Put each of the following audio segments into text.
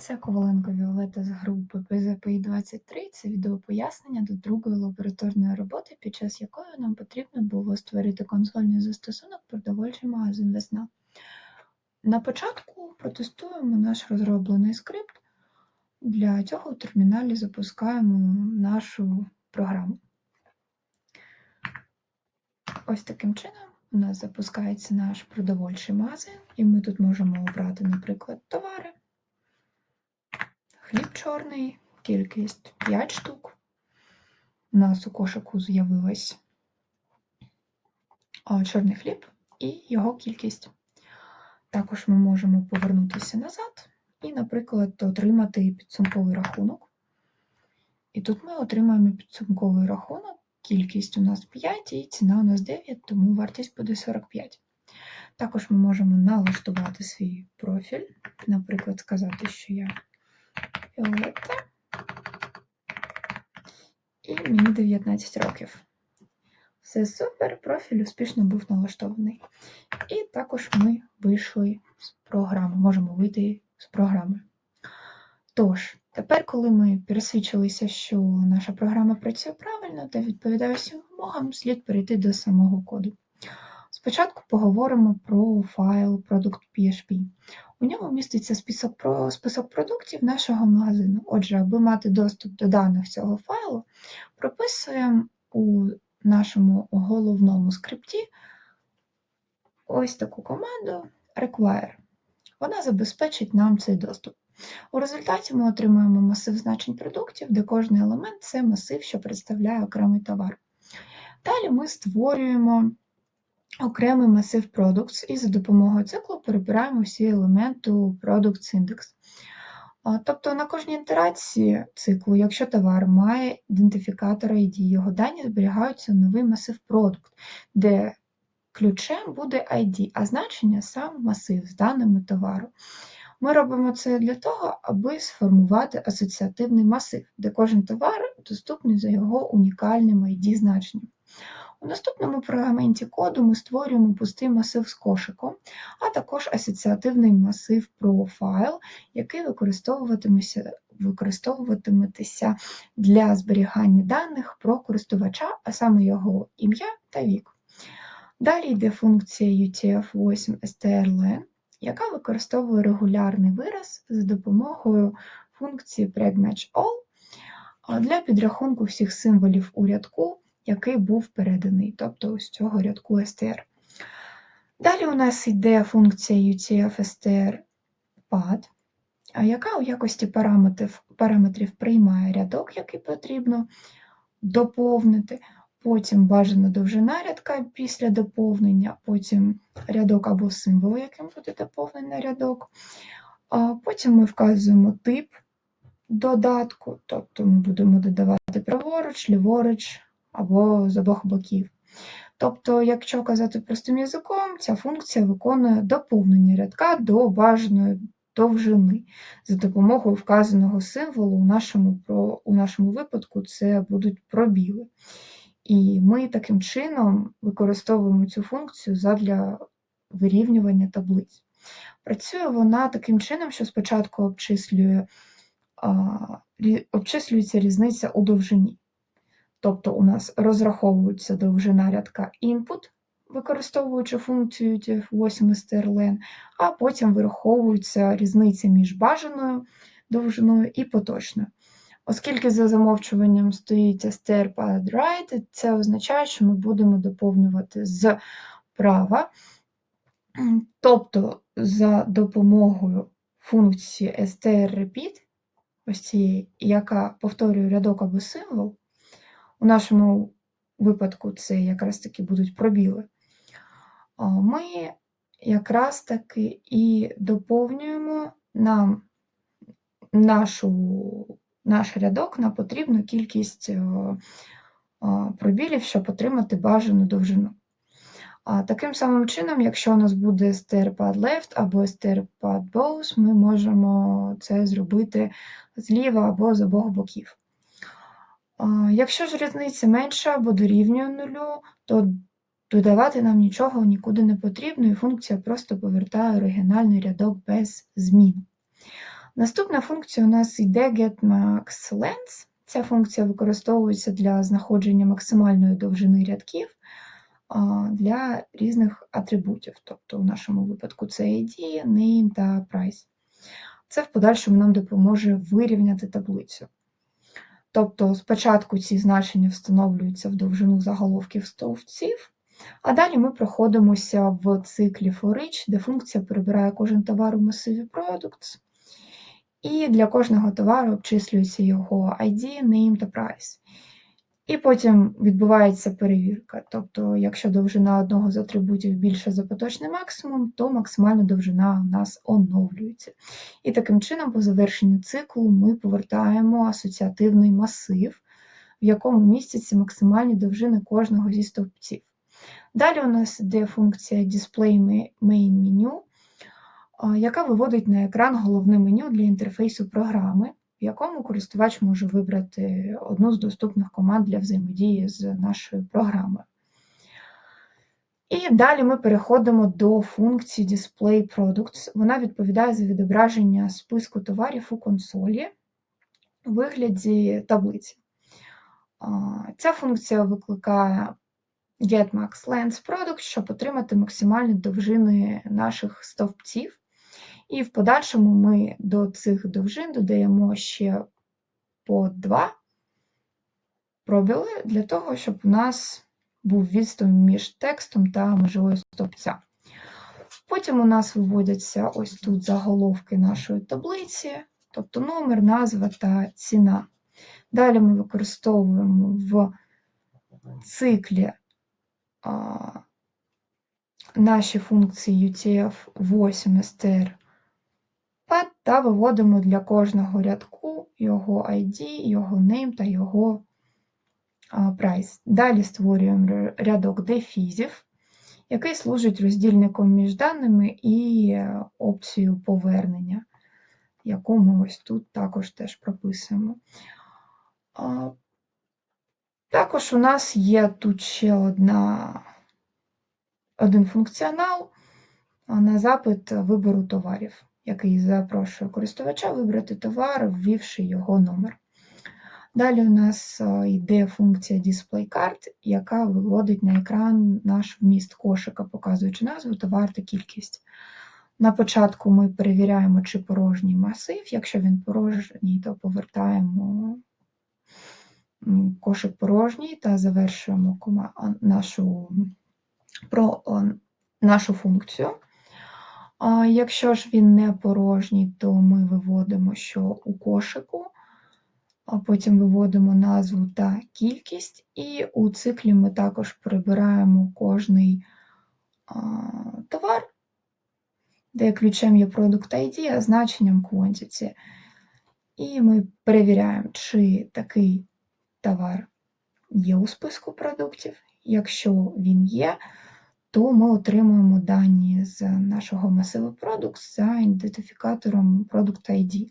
Це Коваленко Віолета з групи PZPI-23. Це відеопояснення до другої лабораторної роботи, під час якої нам потрібно було створити консольний застосунок продовольчий магазин Весна. На початку протестуємо наш розроблений скрипт. Для цього в терміналі запускаємо нашу програму. Ось таким чином у нас запускається наш продовольчий магазин, і ми тут можемо обрати, наприклад, товари. Хліб чорний, кількість 5 штук. У нас у кошику з'явилась чорний хліб і його кількість. Також ми можемо повернутися назад і, наприклад, отримати підсумковий рахунок. І тут ми отримаємо підсумковий рахунок, кількість у нас 5 і ціна у нас 9, тому вартість буде 45. Також ми можемо налаштувати свій профіль, наприклад, сказати, що я Віолетта. І мені 19 років. Все супер, профіль успішно був налаштований. І також ми вийшли з програми, можемо вийти з програми. Тож, тепер, коли ми пересвідчилися, що наша програма працює правильно та відповідає всім вимогам, слід перейти до самого коду. Спочатку поговоримо про файл product.php. У ньому міститься список про список продуктів нашого магазину. Отже, аби мати доступ до даних цього файлу, прописуємо у нашому головному скрипті ось таку команду require. Вона забезпечить нам цей доступ. У результаті ми отримуємо масив значень продуктів, де кожний елемент це масив, що представляє окремий товар. Далі ми створюємо окремий масив Products і за допомогою циклу перебираємо всі елементи Products Index. Тобто на кожній ітерації циклу, якщо товар має ідентифікатор ID, його дані зберігаються в новий масив Product, де ключем буде ID, а значення сам масив з даними товару. Ми робимо це для того, аби сформувати асоціативний масив, де кожен товар доступний за його унікальним ID-значенням. У наступному фрагменті коду ми створюємо пустий масив з кошиком, а також асоціативний масив profile, який використовуватиметься для зберігання даних про користувача, а саме його ім'я та вік. Далі йде функція UTF-8strlen, яка використовує регулярний вираз за допомогою функції predMatchAll для підрахунку всіх символів у рядку який був переданий, тобто з цього рядку str. Далі у нас йде функція UTF-str-pad, яка у якості параметрів, параметрів приймає рядок, який потрібно доповнити. Потім бажана довжина рядка після доповнення, потім рядок або символ, яким буде доповнений рядок. Потім ми вказуємо тип додатку, тобто ми будемо додавати праворуч, ліворуч, або з обох боків. Тобто, якщо казати простим язиком, ця функція виконує доповнення рядка до бажаної довжини за допомогою вказаного символу, у нашому, у нашому випадку це будуть пробіли. І ми таким чином використовуємо цю функцію задля вирівнювання таблиць. Працює вона таким чином, що спочатку обчислює, обчислюється різниця у довжині. Тобто у нас розраховується довжина рядка input, використовуючи функцію UTF-8 strlen, а потім вираховується різниця між бажаною довжиною і поточною. Оскільки за замовчуванням стоїть str right, це означає, що ми будемо доповнювати з права, тобто за допомогою функції strrepeat, ось цієї, яка повторює рядок або символ, у нашому випадку це якраз таки будуть пробіли. Ми якраз таки і доповнюємо нам нашу, наш рядок на потрібну кількість пробілів, щоб отримати бажану довжину. Таким самим чином, якщо у нас буде str-pad left або str-pad both, ми можемо це зробити зліва або з обох боків. Якщо ж різниця менша або дорівнює нулю, то додавати нам нічого нікуди не потрібно, і функція просто повертає оригінальний рядок без змін. Наступна функція у нас йде getMaxLength. Ця функція використовується для знаходження максимальної довжини рядків для різних атрибутів. Тобто, в нашому випадку це ID, name та price. Це в подальшому нам допоможе вирівняти таблицю. Тобто, спочатку ці значення встановлюються в довжину заголовків стовпців, а далі ми проходимося в циклі for each, де функція перебирає кожен товар у масиві products, і для кожного товару обчислюється його ID, name та price. І потім відбувається перевірка. Тобто, якщо довжина одного з атрибутів більша за поточний максимум, то максимальна довжина у нас оновлюється. І таким чином, по завершенню циклу, ми повертаємо асоціативний масив, в якому містяться максимальні довжини кожного зі стовпців. Далі у нас йде функція Display Main Menu, яка виводить на екран головне меню для інтерфейсу програми, в якому користувач може вибрати одну з доступних команд для взаємодії з нашою програмою. І далі ми переходимо до функції Display Products. Вона відповідає за відображення списку товарів у консолі у вигляді таблиці. Ця функція викликає getMaxLength щоб отримати максимальні довжини наших стовпців. І в подальшому ми до цих довжин додаємо ще по два пробіли для того, щоб у нас був відступ між текстом та межою стовпця. Потім у нас виводяться ось тут заголовки нашої таблиці, тобто номер, назва та ціна. Далі ми використовуємо в циклі а, наші функції UTF-8 str та виводимо для кожного рядку його ID, його name та його price. Далі створюємо рядок дефізів, який служить роздільником між даними і е, опцією повернення, яку ми ось тут також теж прописуємо. Також у нас є тут ще одна, один функціонал на запит вибору товарів який запрошує користувача вибрати товар, ввівши його номер. Далі у нас е, йде функція DisplayCard, яка виводить на екран наш вміст кошика, показуючи назву, товар та кількість. На початку ми перевіряємо, чи порожній масив. Якщо він порожній, то повертаємо кошик порожній та завершуємо нашу, про, нашу функцію. А Якщо ж він не порожній, то ми виводимо, що у кошику, а потім виводимо назву та кількість, і у циклі ми також прибираємо кожний а, товар, де ключем є Product ID, а значенням Quantity. І ми перевіряємо, чи такий товар є у списку продуктів. Якщо він є, то ми отримуємо дані з нашого масиву Products за ідентифікатором Product ID.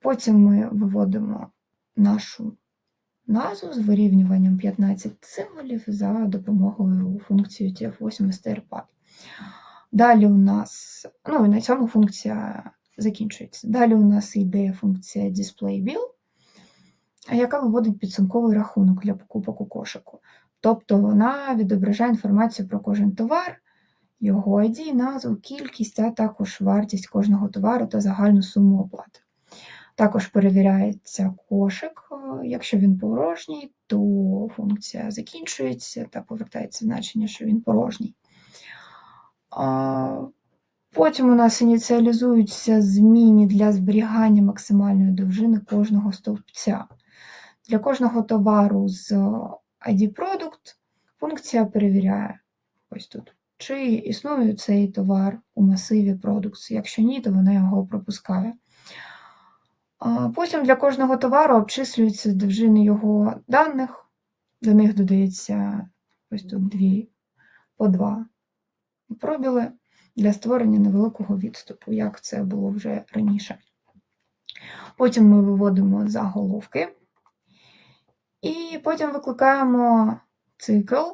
Потім ми виводимо нашу назву з вирівнюванням 15 символів за допомогою функції TF8 strpad. Далі у нас, ну і на цьому функція закінчується. Далі у нас йде функція DisplayBill, яка виводить підсумковий рахунок для покупок у кошику. Тобто вона відображає інформацію про кожен товар, його ID, назву, кількість, а також вартість кожного товару та загальну суму оплати. Також перевіряється кошик, якщо він порожній, то функція закінчується та повертається значення, що він порожній. Потім у нас ініціалізуються зміни для зберігання максимальної довжини кожного стовпця. Для кожного товару з ID Product функція перевіряє ось тут, чи існує цей товар у масиві Products. Якщо ні, то вона його пропускає. Потім для кожного товару обчислюються довжини його даних, до них додається ось тут дві по два пробіли для створення невеликого відступу, як це було вже раніше. Потім ми виводимо заголовки. І потім викликаємо цикл,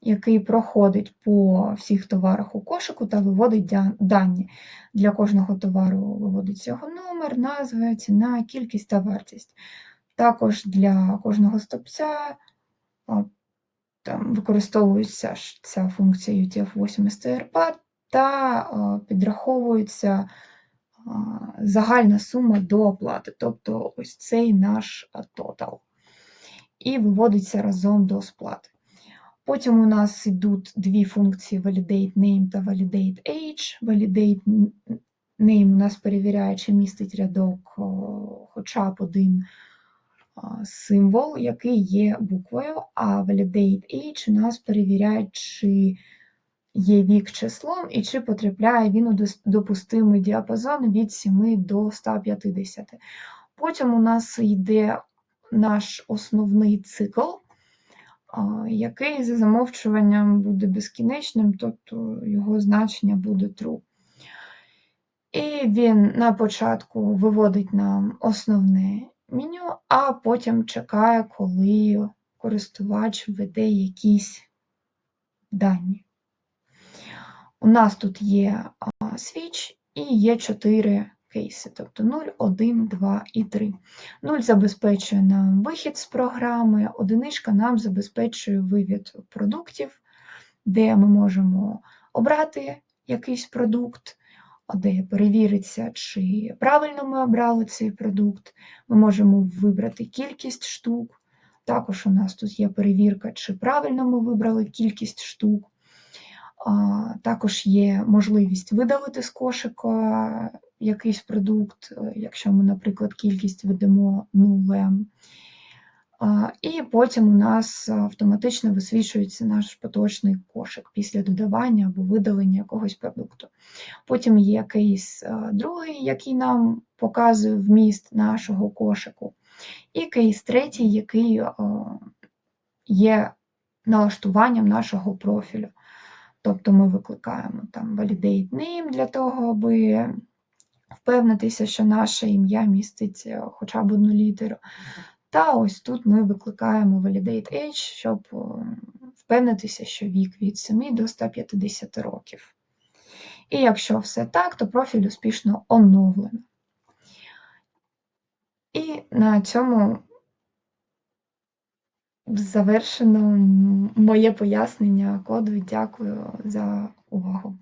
який проходить по всіх товарах у кошику та виводить дані. Для кожного товару виводиться його номер, назва, ціна, кількість та вартість. Також для кожного стопця а, там використовується ця функція UTF-8 STRPAD та а, підраховується а, загальна сума до оплати, тобто ось цей наш тотал. І виводиться разом до сплати. Потім у нас йдуть дві функції validate name та validate age. Validate name у нас перевіряє, чи містить рядок хоча б один символ, який є буквою, а validate age у нас перевіряє, чи є вік числом і чи потрапляє він у допустимий діапазон від 7 до 150. Потім у нас йде наш основний цикл, який за замовчуванням буде безкінечним, тобто його значення буде true. І він на початку виводить нам основне меню, а потім чекає, коли користувач введе якісь дані. У нас тут є switch і є 4 кейси, тобто 0, 1, 2 і 3. 0 забезпечує нам вихід з програми, одиничка нам забезпечує вивід продуктів, де ми можемо обрати якийсь продукт, де перевіриться, чи правильно ми обрали цей продукт. Ми можемо вибрати кількість штук. Також у нас тут є перевірка, чи правильно ми вибрали кількість штук. Також є можливість видалити з кошика якийсь продукт, е, якщо ми, наприклад, кількість ведемо нулем. І потім у нас автоматично висвічується наш поточний кошик після додавання або видалення якогось продукту. Потім є кейс е, другий, який нам показує вміст нашого кошику, і кейс третій, який е, є налаштуванням нашого профілю. Тобто ми викликаємо там validate name для того, аби впевнитися, що наше ім'я містить е, хоча б одну літеру. Та ось тут ми викликаємо validate age, щоб е, впевнитися, що вік від 7 до 150 років. І якщо все так, то профіль успішно оновлено. І на цьому завершено моє пояснення коду. Дякую за увагу.